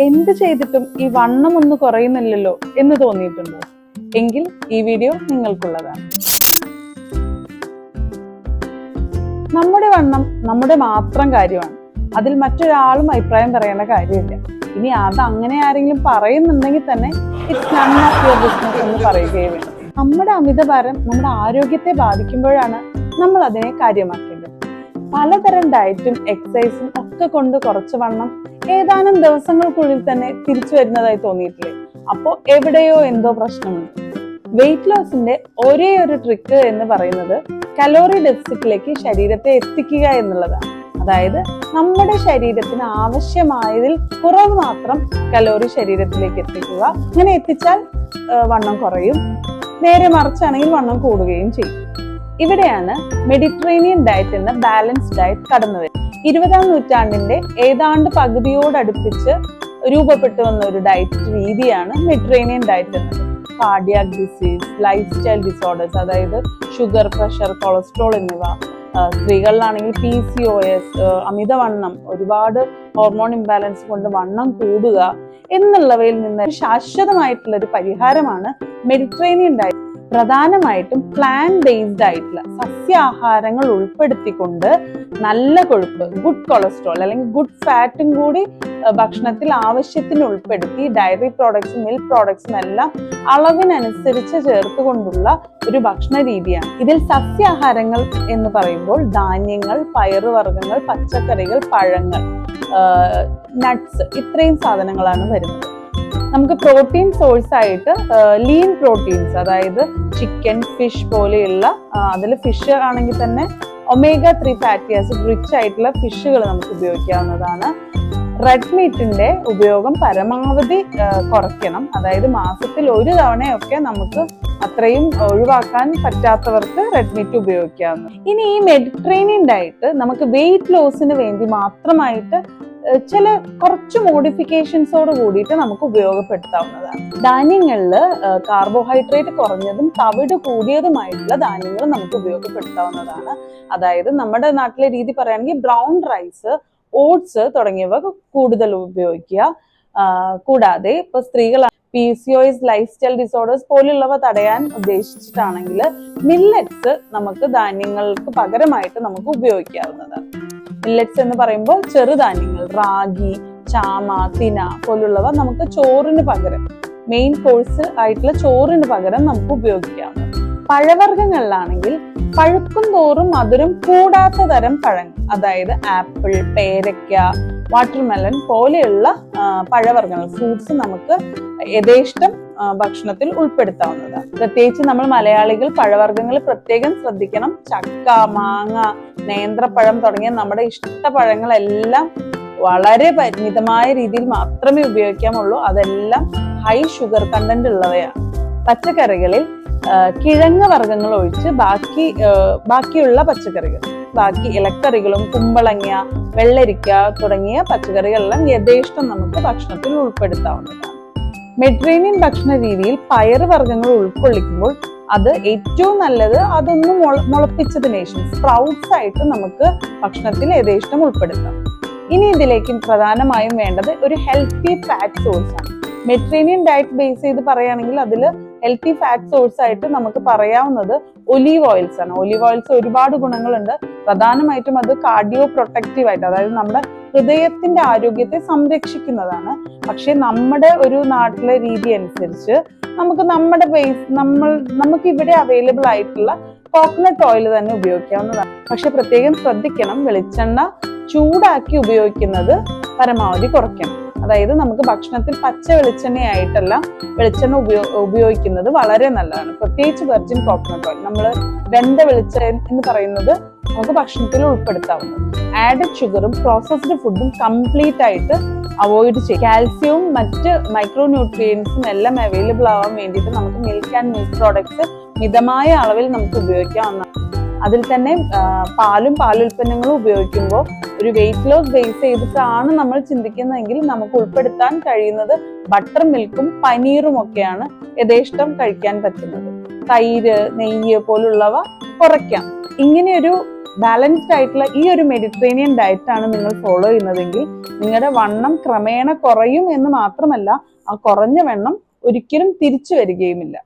എന്ത് ചെയ്തിട്ടും ഈ വണ്ണം ഒന്ന് കുറയുന്നില്ലല്ലോ എന്ന് തോന്നിയിട്ടുണ്ടോ? എങ്കിൽ ഈ വീഡിയോ നിങ്ങൾക്കുള്ളതാണ്. നമ്മുടെ വണ്ണം നമ്മുടെ മാത്രം കാര്യമാണ്. അതിൽ മറ്റൊരാളും അഭിപ്രായം പറയേണ്ട കാര്യമില്ല. ഇനി അത് അങ്ങനെ ആരെങ്കിലും പറയുന്നുണ്ടെങ്കിൽ തന്നെ ഇറ്റ്സ് യുവർ ബിസിനസ് എന്ന് പറയുകയേ വേണം നമ്മുടെ അമിതഭാരം നമ്മുടെ ആരോഗ്യത്തെ ബാധിക്കുമ്പോഴാണ് നമ്മൾ അതിനെ കാര്യമാക്കേണ്ടത് പലതരം ഡയറ്റും എക്സസൈസും ഒക്കെ കൊണ്ട് കുറച്ച് വണ്ണം ഏതാനും ദിവസങ്ങൾക്കുള്ളിൽ തന്നെ തിരിച്ചു വരുന്നതായി തോന്നിയിട്ടില്ലേ? അപ്പോ എവിടെയോ എന്തോ പ്രശ്നമുണ്ട്. വെയിറ്റ് ലോസിന്റെ ഒരേ ഒരു ട്രിക്ക് എന്ന് പറയുന്നത് കലോറി ഡെഫിസിറ്റിലേക്ക് ശരീരത്തെ എത്തിക്കുക എന്നുള്ളതാണ്. അതായത് നമ്മുടെ ശരീരത്തിന് ആവശ്യമായതിൽ കുറവ് മാത്രം കലോറി ശരീരത്തിലേക്ക് എത്തിക്കുക. അങ്ങനെ എത്തിച്ചാൽ വണ്ണം കുറയും. നേരെ മറിച്ചാണെങ്കിൽ വണ്ണം കൂടുകയും ചെയ്യും. ഇവിടെയാണ് മെഡിറ്ററേനിയൻ ഡയറ്റ് എന്ന ബാലൻസ് ഡയറ്റ് കടന്നു വരുന്നത്. ഇരുപതാം നൂറ്റാണ്ടിന്റെ ഏതാണ്ട് പകുതിയോടടുപ്പിച്ച് രൂപപ്പെട്ടു വന്ന ഒരു ഡയറ്റ് രീതിയാണ് മെഡിറ്ററേനിയൻ ഡയറ്റ് എന്നത്. Cardiac disease lifestyle disorders അതായത് ഷുഗർ പ്രഷർ കൊളസ്ട്രോൾ എന്നിവ സ്ത്രീകളിലാണെങ്കിൽ പി സി ഒ എസ് അമിതവണ്ണം ഒരുപാട് ഹോർമോൺ ഇംബാലൻസ് കൊണ്ട് വണ്ണം കൂടുക എന്നുള്ളവയിൽ നിന്ന് ശാശ്വതമായിട്ടുള്ള ഒരു പരിഹാരമാണ് മെഡിറ്ററേനിയൻ ഡയറ്റ് പ്രധാനമായിട്ടും പ്ലാൻ ബേസ്ഡ് ആയിട്ടുള്ള സസ്യാഹാരങ്ങൾ ഉൾപ്പെടുത്തിക്കൊണ്ട് നല്ല കൊഴുപ്പ് ഗുഡ് കൊളസ്ട്രോൾ അല്ലെങ്കിൽ ഗുഡ് ഫാറ്റും കൂടി ഭക്ഷണത്തിൽ ആവശ്യത്തിന് ഉൾപ്പെടുത്തി ഡയറി പ്രോഡക്ട്സും മിൽക്ക് പ്രോഡക്ട്സും എല്ലാം അളവിനനുസരിച്ച് ചേർത്തുകൊണ്ടുള്ള ഒരു ഭക്ഷണ രീതിയാണ്. ഇതിൽ സസ്യാഹാരങ്ങൾ എന്ന് പറയുമ്പോൾ ധാന്യങ്ങൾ പയറുവർഗങ്ങൾ പച്ചക്കറികൾ പഴങ്ങൾ നട്ട്സ് ഇത്രയും സാധനങ്ങളാണ് വരുന്നത്. നമുക്ക് പ്രോട്ടീൻ സോഴ്സ് ആയിട്ട് ലീൻ പ്രോട്ടീൻസ് അതായത് ചിക്കൻ ഫിഷ് പോലെയുള്ള അതിൽ ഫിഷ് ആണെങ്കിൽ തന്നെ omega three fatty acid rich ആയിട്ടുള്ള ഫിഷുകൾ നമുക്ക് ഉപയോഗിക്കാവുന്നതാണ്. റെഡ് മീറ്റിന്റെ ഉപയോഗം പരമാവധി കുറയ്ക്കണം. അതായത് മാസത്തിൽ ഒരു തവണയൊക്കെ നമുക്ക് അത്രയും ഒഴിവാക്കാൻ പറ്റാത്തവർക്ക് റെഡ് മീറ്റ് ഉപയോഗിക്കാവുന്നു ഇനി ഈ മെഡിറ്ററേനിയൻ ഡയറ്റ് നമുക്ക് വെയിറ്റ് ലോസിന് വേണ്ടി മാത്രമായിട്ട് ചില കുറച്ച് മോഡിഫിക്കേഷൻസോട് കൂടിയിട്ട് നമുക്ക് ഉപയോഗപ്പെടുത്താവുന്നതാണ്. ധാന്യങ്ങളിൽ കാർബോഹൈഡ്രേറ്റ് കുറഞ്ഞതും തവിട് കൂടിയതുമായിട്ടുള്ള ധാന്യങ്ങൾ നമുക്ക് ഉപയോഗപ്പെടുത്താവുന്നതാണ്. അതായത് നമ്മുടെ നാട്ടിലെ രീതി പറയുകയാണെങ്കിൽ ബ്രൗൺ റൈസ് ഓട്സ് തുടങ്ങിയവ കൂടുതൽ ഉപയോഗിക്കുക. കൂടാതെ ഇപ്പൊ സ്ത്രീകൾ P C O S lifestyle disorders പോലുള്ളവ തടയാൻ ഉദ്ദേശിച്ചിട്ടാണെങ്കിൽ മില്ലറ്റ്സ് നമുക്ക് ധാന്യങ്ങൾക്ക് പകരമായിട്ട് നമുക്ക് ഉപയോഗിക്കാവുന്നതാണ്. മില്ലറ്റ്സ് എന്ന് പറയുമ്പോൾ ചെറുധാന്യങ്ങൾ റാഗി ചാമ തിന പോലുള്ളവ നമുക്ക് ചോറിന് പകരം മെയിൻ കോഴ്സ് ആയിട്ടുള്ള ചോറിന് പകരം നമുക്ക് ഉപയോഗിക്കാം. പഴവർഗങ്ങളിലാണെങ്കിൽ പഴുക്കും തോറും മധുരം കൂടാത്ത തരം പഴങ്ങൾ അതായത് ആപ്പിൾ പേരക്ക വാട്ടർമെലൺ പോലെയുള്ള പഴവർഗങ്ങൾ ഫ്രൂട്ട്സ് നമുക്ക് യഥേഷ്ടം ഭക്ഷണത്തിൽ ഉൾപ്പെടുത്താവുന്നതാണ്. പ്രത്യേകിച്ച് നമ്മൾ മലയാളികൾ പഴവർഗങ്ങൾ പ്രത്യേകം ശ്രദ്ധിക്കണം. ചക്ക മാങ്ങ നേന്ത്രപ്പഴം തുടങ്ങിയ നമ്മുടെ ഇഷ്ട പഴങ്ങളെല്ലാം വളരെ പരിമിതമായ രീതിയിൽ മാത്രമേ ഉപയോഗിക്കാമുള്ളൂ അതെല്ലാം ഹൈ ഷുഗർ കണ്ടന്റ് ഉള്ളവയാണ്. പച്ചക്കറികളിൽ കിഴങ്ങ് വർഗങ്ങൾ ഒഴിച്ച് ബാക്കി ബാക്കിയുള്ള പച്ചക്കറികൾ. ബാക്കി ഇലക്കറികളും കുമ്പളങ്ങ വെള്ളരിക്ക തുടങ്ങിയ പച്ചക്കറികളെല്ലാം യഥേഷ്ടം നമുക്ക് ഭക്ഷണത്തിൽ ഉൾപ്പെടുത്താവുന്നതാണ്. മെഡിറ്ററേനിയൻ ഭക്ഷണ രീതിയിൽ പയറ് വർഗങ്ങൾ ഉൾക്കൊള്ളിക്കുമ്പോൾ അത് ഏറ്റവും നല്ലത് അതൊന്ന് മുള മുളപ്പിച്ചതിന് ശേഷം സ്പ്രൗട്ട്സ് ആയിട്ട് നമുക്ക് ഭക്ഷണത്തിൽ യഥേഷ്ടം ഉൾപ്പെടുത്താം. ഇനി ഇതിലേക്ക് പ്രധാനമായും വേണ്ടത് ഒരു ഹെൽത്തി ഫാറ്റ് സോഴ്സ് ആണ്. മെഡിറ്ററേനിയൻ ഡയറ്റ് ബേസ് ചെയ്ത് പറയുകയാണെങ്കിൽ അതിൽ ഹെൽത്തി ഫാറ്റ് സോഴ്സ് ആയിട്ട് നമുക്ക് പറയാവുന്നത് ഒലീവ് ഓയിൽസ് ആണ്. ഒലീവ് ഓയിൽസ് ഒരുപാട് ഗുണങ്ങളുണ്ട്. പ്രധാനമായിട്ടും അത് കാർഡിയോ പ്രൊട്ടക്റ്റീവ് ആയിട്ട് അതായത് നമ്മുടെ ഹൃദയത്തിന്റെ ആരോഗ്യത്തെ സംരക്ഷിക്കുന്നതാണ്. പക്ഷെ നമ്മുടെ ഒരു നാട്ടിലെ രീതി അനുസരിച്ച് നമുക്ക് നമ്മുടെ ബേസ് നമ്മൾ നമുക്ക് ഇവിടെ അവൈലബിൾ ആയിട്ടുള്ള കോക്കനട്ട് ഓയിൽ തന്നെ ഉപയോഗിക്കാവുന്നതാണ്. പക്ഷെ പ്രത്യേകം ശ്രദ്ധിക്കണം വെളിച്ചെണ്ണ ചൂടാക്കി ഉപയോഗിക്കുന്നത് പരമാവധി കുറയ്ക്കണം. അതായത് നമുക്ക് ഭക്ഷണത്തിൽ പച്ച വെളിച്ചെണ്ണയായിട്ടല്ല വെളിച്ചെണ്ണ ഉപയോ ഉപയോഗിക്കുന്നത് വളരെ നല്ലതാണ്. പ്രത്യേകിച്ച് വെർജിൻ കോക്കനട്ട് ഓയിൽ നമ്മൾ വെന്ത വെളിച്ചെണ്ണ എന്ന് പറയുന്നത് നമുക്ക് ഭക്ഷണത്തിൽ ഉൾപ്പെടുത്താവുന്നത്. ആഡഡ് ഷുഗറും പ്രോസസ്ഡ് ഫുഡും കംപ്ലീറ്റ് ആയിട്ട് അവോയ്ഡ് ചെയ്യും. കാൽസ്യവും മറ്റ് മൈക്രോ ന്യൂട്രിയൻസും എല്ലാം അവൈലബിൾ ആവാൻ വേണ്ടിയിട്ട് നമുക്ക് മിൽക്ക് ആൻഡ് മിൽക്ക് പ്രോഡക്ട്സ് മിതമായ അളവിൽ നമുക്ക് ഉപയോഗിക്കാവുന്ന അതിൽ തന്നെ പാലും പാലുൽപ്പന്നങ്ങളും ഉപയോഗിക്കുമ്പോൾ ഒരു വെയിറ്റ് ലോസ് ബേസ് ചെയ്തിട്ടാണ് നമ്മൾ ചിന്തിക്കുന്നതെങ്കിൽ നമുക്ക് ഉൾപ്പെടുത്താൻ കഴിയുന്നത് ബട്ടർ മിൽക്കും പനീറും ഒക്കെയാണ് യഥേഷ്ടം കഴിക്കാൻ പറ്റുന്നത്. തൈര് നെയ്യ് പോലുള്ളവ കുറയ്ക്കാം. ഇങ്ങനെയൊരു ബാലൻസ്ഡ് ആയിട്ടുള്ള ഈ ഒരു മെഡിറ്ററേനിയൻ ഡയറ്റ് ആണ് നിങ്ങൾ ഫോളോ ചെയ്യുന്നതെങ്കിൽ നിങ്ങളുടെ വണ്ണം ക്രമേണ കുറയും എന്ന് മാത്രമല്ല ആ കുറഞ്ഞ വെണ്ണം ഒരിക്കലും തിരിച്ചു വരികയുമില്ല.